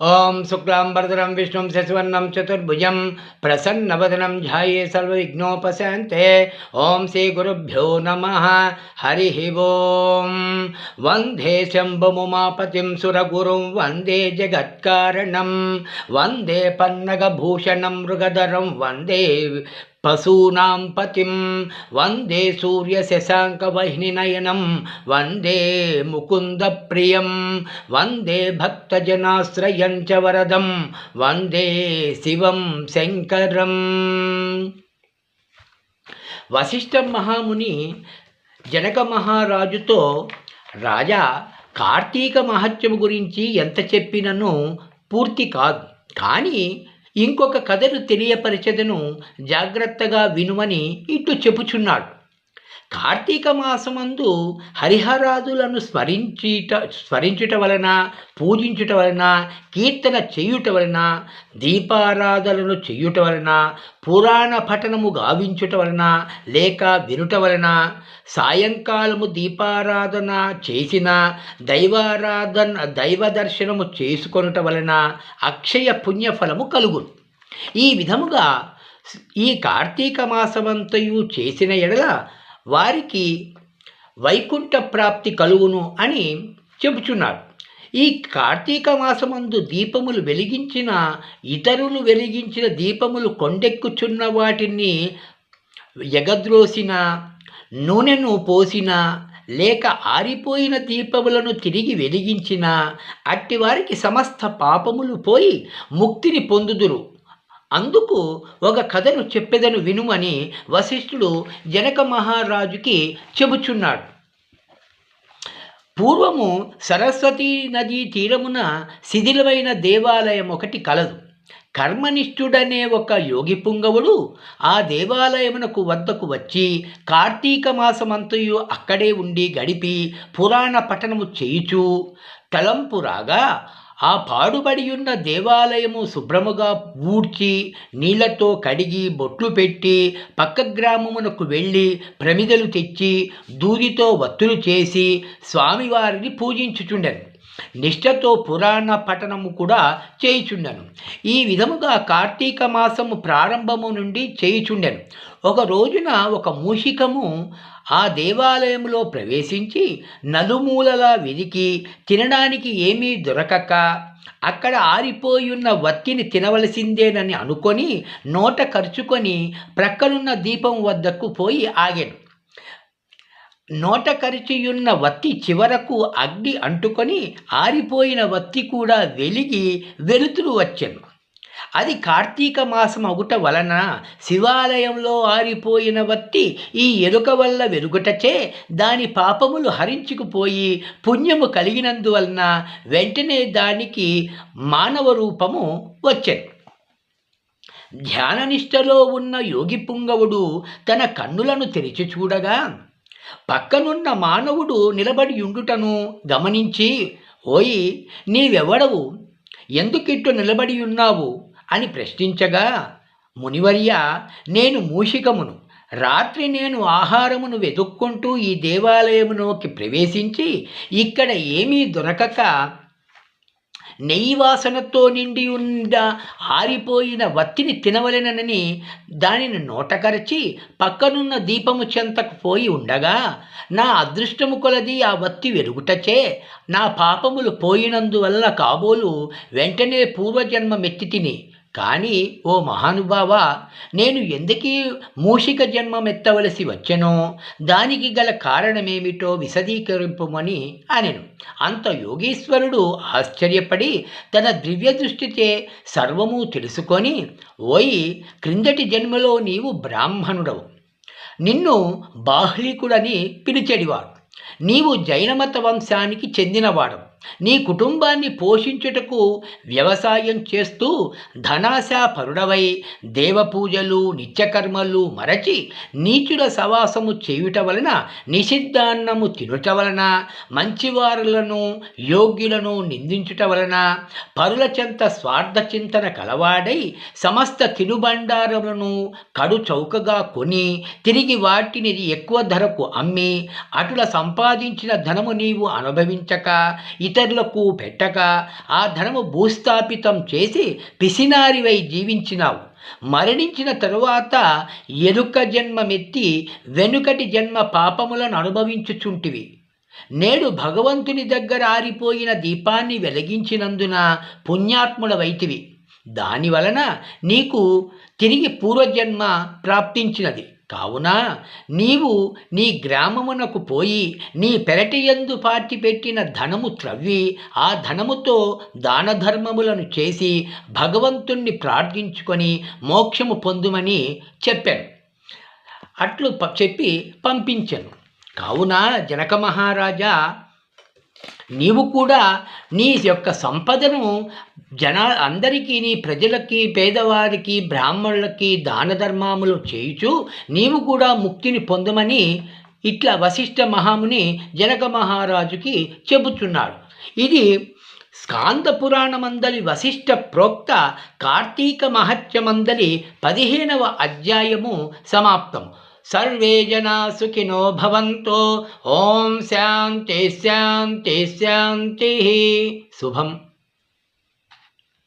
ॐ शुक्लां वरदनं विष्णुं शशिवर्णं चतुर्भुजं, प्रसन्नवदनं ध्याये सर्वविघ्नोपशान्ते ॐ श्रीगुरुभ्यो नम, हरि वो वंदे शम्भुमुमापतिं सुरगुरुं वंदे जगत्कार वंदे पन्नगभूषणं, मृगधरं वंदे పశూనాం పతిం. వందే సూర్యశశాంకవహ్నినయనం వందే ముకుందప్రియం వందే భక్తజనాశ్రయం చ వరదం. వందే శివం శంకరం. వశిష్ఠ మహాముని జనక మహారాజుతో రాజా కార్తీక మహత్యము గురించి ఎంత చెప్పినను పూర్తి కాదు. కానీ ఇంకొక కథను తెలియపరిచెదను జాగ్రత్తగా వినుమని ఇటు చెప్పుచున్నాడు. కార్తీక మాసమందు హరిహరాదులను స్మరించుట స్మరించుట వలన పూజించుట వలన కీర్తన చేయుట వలన దీపారాధనలను చేయుట వలన పురాణ పఠనము గావించుట వలన లేక వినుట వలన సాయంకాలము దీపారాధన చేసిన దైవారాధన దైవ దర్శనము చేసుకొనుట వలన అక్షయ పుణ్యఫలము కలుగును. ఈ విధముగా ఈ కార్తీక మాసమంతయు చేసిన ఎడల వారికి వైకుంఠ ప్రాప్తి కలుగును అని చెబుచున్నారు ఈ కార్తీక మాసమందు దీపములు వెలిగించిన ఇతరులు వెలిగించిన దీపములు కొండెక్కుచున్న వాటిని ఎగద్రోసిన నూనెను పోసిన లేక ఆరిపోయిన దీపములను తిరిగి వెలిగించిన అట్టివారికి సమస్త పాపములు పోయి ముక్తిని పొందుదురు. అందుకు ఒక కథను చెప్పెదను వినుమని వశిష్ఠుడు జనక మహారాజుకి చెబుచున్నాడు. పూర్వము సరస్వతీ నదీ తీరమున శిథిలమైన దేవాలయం ఒకటి కలదు. కర్మనిష్ఠుడనే ఒక యోగి పుంగవుడు ఆ దేవాలయమునకు వద్దకు వచ్చి కార్తీక మాసమంతయు అక్కడే ఉండి గడిపి పురాణ పఠనము చేయుచు తలంపు రాగా ఆ పాడుబడి ఉన్న దేవాలయము శుభ్రముగా ఊడ్చి నీళ్ళతో కడిగి బొట్లు పెట్టి పక్క గ్రామమునకు వెళ్ళి ప్రమిదలు తెచ్చి దూదితో వత్తులు చేసి స్వామివారిని పూజించుచుండెను. నిష్ఠతో పురాణ పఠనము కూడా చేయుచుండెను. ఈ విధముగా కార్తీక మాసము ప్రారంభము నుండి చేయుచుండెను. ఒక రోజున ఒక మూషికము ఆ దేవాలయంలో ప్రవేశించి నలుమూలలా వెదికి తినడానికి ఏమీ దొరకక అక్కడ ఆరిపోయున్న వత్తిని తినవలసిందేనని అనుకొని నోట ఖర్చుకొని ప్రక్కనున్న దీపం వద్దకు పోయి ఆగాను. నోట కరిచియున్న వత్తి చివరకు అగ్ని అంటుకొని ఆరిపోయిన వత్తి కూడా వెలిగి వెలుతురు వచ్చెను. అది కార్తీక మాసం అగుట వలన శివాలయంలో ఆరిపోయిన వత్తి ఈ ఎరుక వల్ల వెలుగుటచే దాని పాపములు హరించుకుపోయి పుణ్యము కలిగినందువలన వెంటనే దానికి మానవ రూపము వచ్చెను. ధ్యాననిష్టలో ఉన్న యోగి పుంగవుడు తన కన్నులను తెరిచి చూడగా పక్కనున్న మానవుడు నిలబడి ఉండుటను గమనించి ఓయి నీవెవడవు? ఎందుకిట్టు నిలబడి ఉన్నావు? అని ప్రశ్నించగా మునివర్య నేను మూషికమును. రాత్రి నేను ఆహారమును వెతుక్కుంటూ ఈ దేవాలయములోకి ప్రవేశించి ఇక్కడ ఏమీ దొరకక నెయ్యి వాసనతో నిండి ఉన్న ఆరిపోయిన వత్తిని తినవలెనని దానిని నోటకరచి పక్కనున్న దీపము చెంతకు పోయి ఉండగా నా అదృష్టము కొలది ఆ వత్తి వెలుగుటచే నా పాపములు పోయినందువల్ల కాబోలు వెంటనే పూర్వజన్మ మెత్తి తిని కానీ ఓ మహానుభావ నేను ఎందుకీ మూషిక జన్మమెత్తవలసి వచ్చెనో దానికి గల కారణమేమిటో విశదీకరింపమని అనెను. అంత యోగీశ్వరుడు ఆశ్చర్యపడి తన దివ్య దృష్టితే సర్వము తెలుసుకొని ఓయి క్రిందటి జన్మలో నీవు బ్రాహ్మణుడవు. నిన్ను బాహ్లికుడని పిలిచెడివాడు. నీవు జైనమత వంశానికి చెందినవాడు నీ కుటుంబాన్ని పోషించుటకు వ్యవసాయం చేస్తూ ధనాశా పరుడవై దేవపూజలు నిత్యకర్మలు మరచి నీచుల సవాసము చేయుట వలన నిషిద్ధాన్నము తినుట వలన మంచివారులను యోగ్యులను నిందించుట వలన పరుల చెంత స్వార్థ చింతన కలవాడై సమస్త తినుబండారములను కడు చౌకగా కొని తిరిగి వాటిని ఎక్కువ ధరకు అమ్మి అటుల సంపాదించిన ధనము నీవు అనుభవించక ఇతరులకు పెట్టక ఆ ధనము భూస్థాపితం చేసి పిసినారివై జీవించినావు. మరణించిన తరువాత ఎరుక జన్మమెత్తి వెనుకటి జన్మ పాపములను అనుభవించుచుంటివి. నేడు భగవంతుని దగ్గర ఆరిపోయిన దీపాన్ని వెలిగించినందున పుణ్యాత్ముల వైతివి. దానివలన నీకు తిరిగి పూర్వజన్మ ప్రాప్తించినది. కావున నీవు నీ గ్రామమునకు పోయి నీ పెరటియందు పార్టీ పెట్టిన ధనము త్రవ్వి ఆ ధనముతో దాన ధర్మములను చేసి భగవంతుణ్ణి ప్రార్థించుకొని మోక్షము పొందుమని చెప్పాను. అట్లు ప- చెప్పి పంపించాను. కావున జనక మహారాజా నీవు కూడా నీ యొక్క సంపదను జన అందరికీ నీ ప్రజలకి పేదవారికి బ్రాహ్మణులకి దాన ధర్మములు చేయుచు నీవు కూడా ముక్తిని పొందమని ఇట్లా వశిష్ఠ మహాముని జనక మహారాజుకి చెబుతున్నాడు. ఇది స్కాంద పురాణమందలి వశిష్ఠ ప్రోక్త కార్తీక మహత్యమందలి పదిహేనవ అధ్యాయము సమాప్తం. సర్వే జనా సుఖినో భవంతో. ఓం శాంతి శాంతి శాంతి. శుభం.